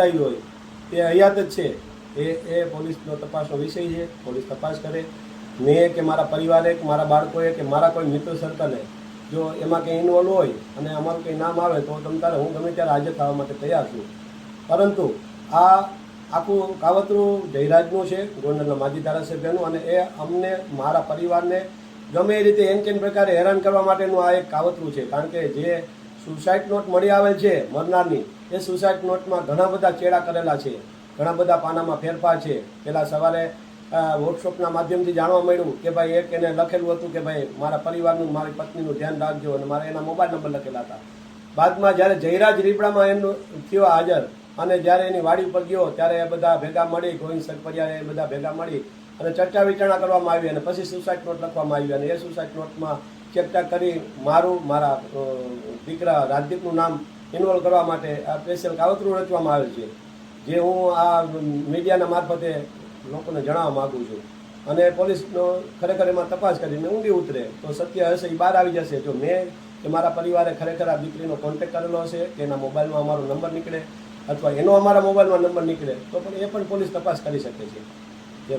આવી હોય. એ હયાત જ છે. એ એ પોલીસનો તપાસનો વિષય છે. પોલીસ તપાસ કરે. મેં કે મારા પરિવારે, કે મારા બાળકોએ, કે મારા કોઈ મિત્ર સર્કલે જો એમાં કંઈ ઇન્વોલ્વ હોય અને અમારું કંઈ નામ આવે તો તમ તારે, હું ગમે ત્યારે હાજર થવા માટે તૈયાર છું. પરંતુ આ આખું કાવતરું જયરાજનું છે, ગોંડલના માજી ધારાસભ્યનું અને એ અમને મારા પરિવારને ગમે એ રીતે એન કેન પ્રકારે હેરાન કરવા માટેનું આ એક કાવતરું છે. કારણ કે જે સુસાઇડ નોટ મળી આવેલ છે મરનારની એ સુસાઇડ નોટમાં ઘણા બધા ચેડા કરેલા છે. ઘણા બધા પાનામાં ફેરફાર છે. પહેલાં સવારે વર્કશોપના માધ્યમથી જાણવા મળ્યું કે ભાઈ એક એને લખેલું હતું કે ભાઈ મારા પરિવારનું, મારી પત્નીનું ધ્યાન રાખજો અને મારે એના મોબાઈલ નંબર લખેલા હતા. બાદમાં જ્યારે જયરાજ રીપડામાં એમનો થયો હાજર અને જ્યારે એની વાડી ઉપર ગયો ત્યારે એ બધા ભેગા મળી, ગોવિંદ સરપરિયા એ બધા ભેગા મળી અને ચર્ચા વિચારણા કરવામાં આવી અને પછી સુસાઇડ નોટ લખવામાં આવી અને એ સુસાઇડ નોટમાં ચેકટા કરી મારું, મારા દીકરા રાજદીપનું નામ ઇન્વોલ્વ કરવા માટે આ સ્પેશિયલ કાવતરું રચવામાં આવેલ છે, જે હું આ મીડિયાના મારફતે લોકોને જણાવવા માગું છું. અને પોલીસનો ખરેખર એમાં તપાસ કરીને ઊંડી ઉતરે, તો સત્ય હશે એ બહાર આવી જશે. જો મેં કે મારા પરિવારે ખરેખર આ દીકરીનો કોન્ટેક્ટ કરેલો હશે, કે એના મોબાઈલમાં અમારો નંબર નીકળે, અથવા એનો અમારા મોબાઈલમાં નંબર નીકળે, તો પણ એ પણ પોલીસ તપાસ કરી શકે છે. જે